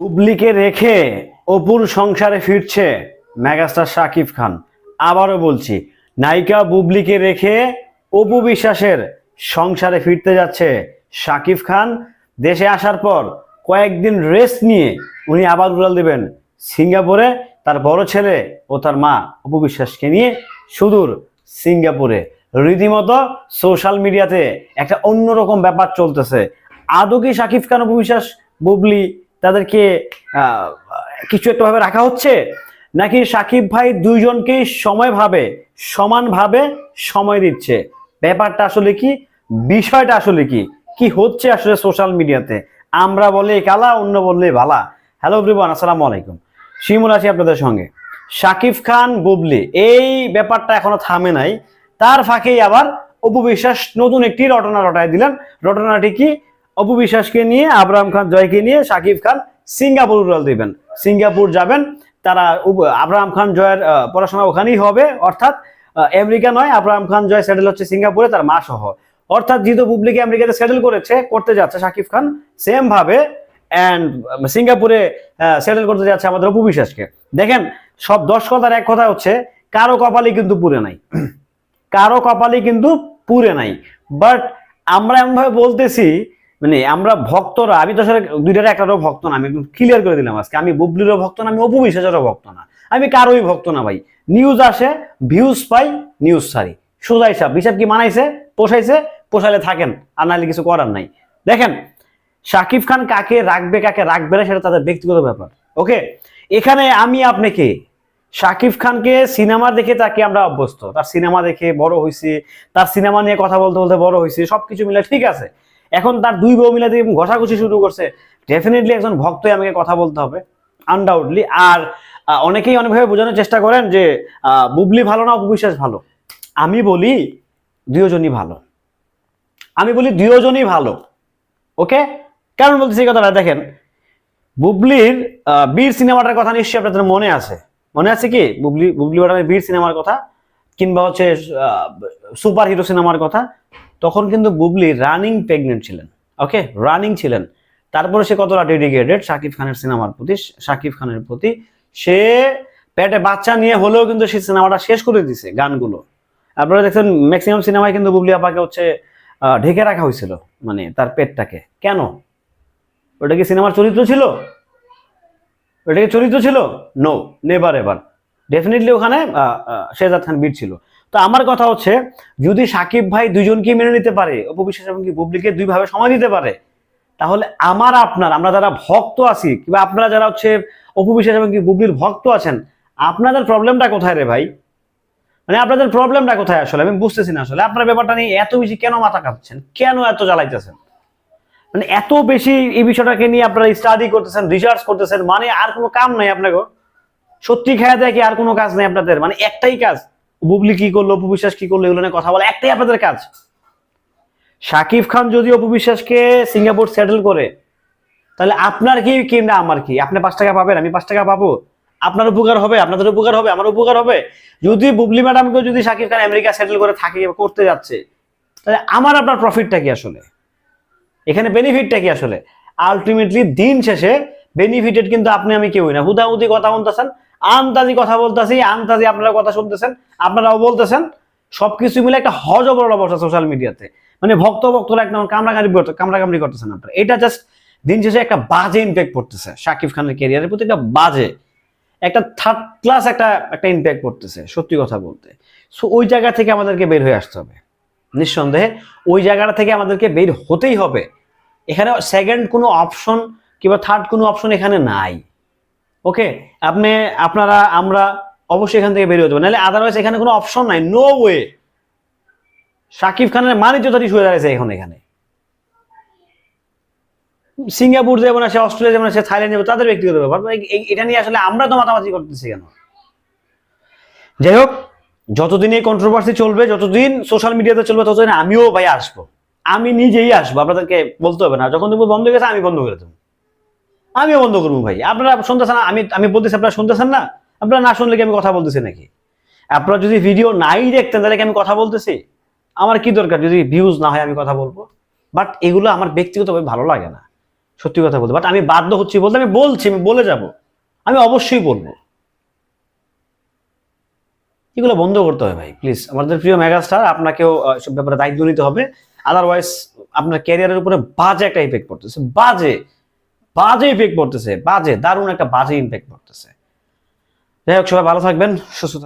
বুবলিকে রেখে অপুর সংসারে ফিরছে মেগাস্টার শাকিব খান। আবারও বলছি, নায়িকা বুবলিকে রেখে অপু বিশ্বাসের সংসারে ফিরতে যাচ্ছে শাকিব খান। দেশে আসার পর কয়েকদিন রেস্ট নিয়ে উনি আবার উড়াল দেবেন সিঙ্গাপুরে, তার বড় ছেলে ও তার মা অপু বিশ্বাসকে নিয়ে সুদূর সিঙ্গাপুরে। রীতিমতো সোশ্যাল মিডিয়াতে একটা অন্যরকম ব্যাপার চলতেছে। আদৌ কি শাকিব খান, অপু বিশ্বাস, বুবলি তাদেরকে কিছু একটা ভাবে রাখা হচ্ছে? নাকি সাকিব ভাই দুইজনকেই সময়ভাবে সমানভাবে সময় দিচ্ছে? ব্যাপারটা আসলে কি? বিষয়টা আসলে কি? কি হচ্ছে আসলে সোশ্যাল মিডিয়াতে? আমরা বলে কালা, অন্য বললে ভালা হ্যালো এভরিওয়ান আসসালামু আলাইকুম। শিমুল আছি আপনাদের সঙ্গে। শাকিব খান, বুবলি, এই ব্যাপারটা এখনও থামে নাই। তার ফাঁকেই আবার অপু বিশ্বাস নতুন একটি রটনা রটায় দিলেন। রটনাটি কি? অপু বিশ্বাসকে নিয়ে, আবরাম খান জয়কে নিয়ে শাকিব খান সিঙ্গাপুর উড়াল দিবেন। সিঙ্গাপুর যাবেন, তারা আব্রাহাম খান জয়ের পড়াশোনা ওখানেই হবে, অর্থাৎ আমেরিকা নয় আব্রাহাম খান জয় সেটেল হচ্ছে সিঙ্গাপুরে, তার মা সহ। অর্থাৎ যেহেতু পুবলিকে আমেরিকাতে সেটেল করেছে, করতে যাচ্ছে শাকিব খান সেম ভাবে অ্যান্ড সিঙ্গাপুরে সেটেল করতে যাচ্ছে আমাদের অপু বিশ্বাসকে। দেখেন, সব দশ কথার এক কথা হচ্ছে, কারও কপালে কিন্তু পুরে নাই। কারও কপালে কিন্তু পুরে নাই। বাট আমরা এমনভাবে বলতেছি মানে আমরা ভক্তরা, আমি তো আসলে দুইটার একটারও ভক্ত না, আমি একদম ক্লিয়ার করে দিলাম আজকে। আমি বুবলিরও ভক্ত না, আমি অপু বিশ্বাসেরও ভক্ত না। আমি কারোই ভক্ত না ভাই। নিউজ আসে ভিউজ পাই নিউজ সারি সোজা হিসাব হিসাব কি মানাইছে, পোষাইছে? পোষাইলে থাকেন, আর নাহলে কিছু করার নাই। দেখেন, শাকিব খান কাকে রাখবে কাকে রাখবে না, সেটা তাদের ব্যক্তিগত ব্যাপার। ওকে এখানে আমি আপনাকে, শাকিব খানকে সিনেমা দেখে তাকে আমরা অভ্যস্ত। তার সিনেমা দেখে বড় হয়েছি তার সিনেমা নিয়ে কথা বলতে বলতে বড় হয়েছি সবকিছু মিলে ঠিক আছে। এখন তার দুই বউ মিলে দিয়ে ঘষাঘষি শুরু করছে ডেফিনেটলি একজন ভক্তই আমাকে কথা বলতে হবে আনডাউটলি আর অনেকেই অনেকভাবে বোঝানোর চেষ্টা করেন যে বুবলি ভালো না অপবিশ্বাস ভালো? আমি বলি দুজনই ভালো। আমি বলি দুজনই ভালো। ওকে? কেন বলতেছি কথাটা, দেখেন, বুবলির বীর সিনেমাটার কথা নিশ্চয়ই আপনাদের মনে আছে। মনে আছে কি? বুবলি বুবলি ম্যাডামের বীর সিনেমার কথা, কিংবা হচ্ছে সুপার হিরো সিনেমার কথা। তখন কিন্তু বুবলি রানিং প্রেগনেন্ট ছিলেন। ওকে রানিং ছিলেন। তারপরে সে কতটা ডেডিকেটেড শাকিব খানের সিনেমার প্রতি, শাকিব খানের প্রতি। সে পেটে বাচ্চা নিয়ে হলেও কিন্তু সেই সিনেমাটা শেষ করে দিছে গানগুলো। আপনারা দেখছেন ম্যাক্সিমাম সিনেমায় কিন্তু বুবলি আপাকে হচ্ছে ঢেকে রাখা হয়েছিল মানে তার পেটটাকে। কেন? ওটা কি সিনেমার চরিত্র ছিল? ওটা কি চরিত্র ছিল? নো নেভার এভার ডেফিনেটলি ওখানে শেহজাদ খান বীর ছিল। তো আমার কথা হচ্ছে, যদি সাকিব ভাই দুজনকে মেনে নিতে পারে, অপবিশ্বাস এবং কি বুবলিকে দুইভাবে সময় দিতে পারে, তাহলে আমার, আপনার, আমরা যারা ভক্ত আছি, কিংবা আপনারা যারা হচ্ছে অপবিশ্বাস এবং কি বুবলির ভক্ত আছেন, আপনাদের প্রবলেমটা কোথায় রে ভাই? মানে আপনাদের প্রবলেমটা কোথায় আসলে? আমি বুঝতেছি না আসলে। আপনার ব্যাপারটা নিয়ে এত বেশি কেন মাথা কাঁপছেন? কেন এত জ্বালাইতেছেন? মানে এত বেশি এই বিষয়টাকে নিয়ে আপনারা স্টাডি করতেছেন রিসার্চ করতেছেন মানে আর কোনো কাম নাই আপনাকে। সত্যি খেয়া দেয় কি আর কোনো কাজ নেই আপনাদের। মানে একটাই কাজ বুবলি কি করল, অপু বিশ্বাস কি করল, এগুলো নিয়ে কথা বলা, একটাই আপনাদের কাজ। শাকিব খান যদি অপু বিশ্বাসকে সিঙ্গাপুর সেটেল করে, তাহলে আপনার কি কিংবা আমার কি? আপনি পাঁচ টাকা পাবেন, আমি পাঁচ টাকা পাবো। আপনার উপকার হবে, আপনাদের উপকার হবে, আমার উপকার হবে। যদি বুবলি ম্যাডামকে যদি শাকিব খান আমেরিকা সেটেল করে থাকে, করতে যাচ্ছে, তাহলে আমার, আপনার প্রফিটটা কি আসলে? এখানে বেনিফিটটা কি আসলে? আলটিমেটলি দিন শেষে বেনিফিটেড কিন্তু আপনি, আমি কেউই না। হুদাহুদি কথা বলতেছেন আন্তাজি কথা বলতেছি আন্তাজি আপনারা কথা শুনতেছেন, আপনারাও বলতেছেন, সবকিছু মিলে একটা হজবরল অবস্থা সোশ্যাল মিডিয়াতে মানে ভক্ত ভক্তরা একদম কামড়াকামড়ি করতে- কামড়াকামড়ি করতেছেন আপনারা। এটা জাস্ট দিন শেষে একটা বাজে ইম্প্যাক্ট পড়তেছে শাকিব খানের ক্যারিয়ারের প্রতি একটা বাজে। একটা থার্ড ক্লাস একটা একটা ইম্প্যাক্ট পড়তেছে, সত্যি কথা বলতে। সো ওই জায়গা থেকে আমাদেরকে বের হয়ে আসতে হবে। নিঃসন্দেহে, ওই জায়গাটা থেকে আমাদেরকে বের হতেই হবে। এখানে সেকেন্ড কোনো অপশন কিংবা থার্ড কোনো অপশন এখানে নাই। ওকে আপনি, আপনারা, আমরা অবশ্যই এখান থেকে বেরিয়ে হবে নাহলে আদারওয়াইজ এখানে কোনো অপশন নাই। নো ওয়ে সাকিব খানের মানিজ্যতাটি শুয়ে দাঁড়িয়েছে এখন এখানে। সিঙ্গাপুর যাব না, সে অস্ট্রেলিয়া যাব না, সে থাইল্যান্ড যাবে, তাদের ব্যক্তিগত ব্যাপার। এটা নিয়ে আসলে আমরা তো মাতামাতি করতেছি কেন? যাই হোক, যতদিন এই কন্ট্রোভার্সি চলবে, যতদিন সোশ্যাল মিডিয়াতে চলবে, ততদিন আমিও ভাই আসব। আমি নিজেই আসব। আপনাদেরকে বলতে হবে না। যখন তুমি বন্ধ হয়ে গেছে, আমি বন্ধ করে দেবো। আমিও বন্ধ করব ভাই। আপনারা শুনতেছেন আমি আমি বলতেছি, আপনারা শুনতেছেন না? আপনারা না শুনলে কি আমি কথা বলতেছি নাকি? আপনারা যদি ভিডিও নাই দেখতেন, তাহলে কি আমি কথা বলতেছি? আমার কি দরকার? যদি ভিউজ না হয়, আমি কথা বলব। বাট এগুলো আমার ব্যক্তিগতভাবে ভালো লাগে না। সত্যি কথা বলতে। বাট আমি বাধ্য হচ্ছি বলতে, আমি বলছি, আমি বলে যাব। আমি অবশ্যই বলব। এগুলো বন্ধ করতে হবে ভাই প্লিজ আমাদের প্রিয় মেগাস্টার আপনাকেও এসব ব্যাপারে দায়িত্ব নিতে হবে। আদারওয়াইজ আপনার ক্যারিয়ারের উপরে বাজে একটা ইফেক্ট পড়তেছে। বাজে। বাজে ইফেক্ট পড়তেছে, বাজে, দারুণ একটা বাজে ইম্প্যাক্ট পড়তেছে। যাই হোক, সবাই ভালো থাকবেন, সুস্থ থাকবেন।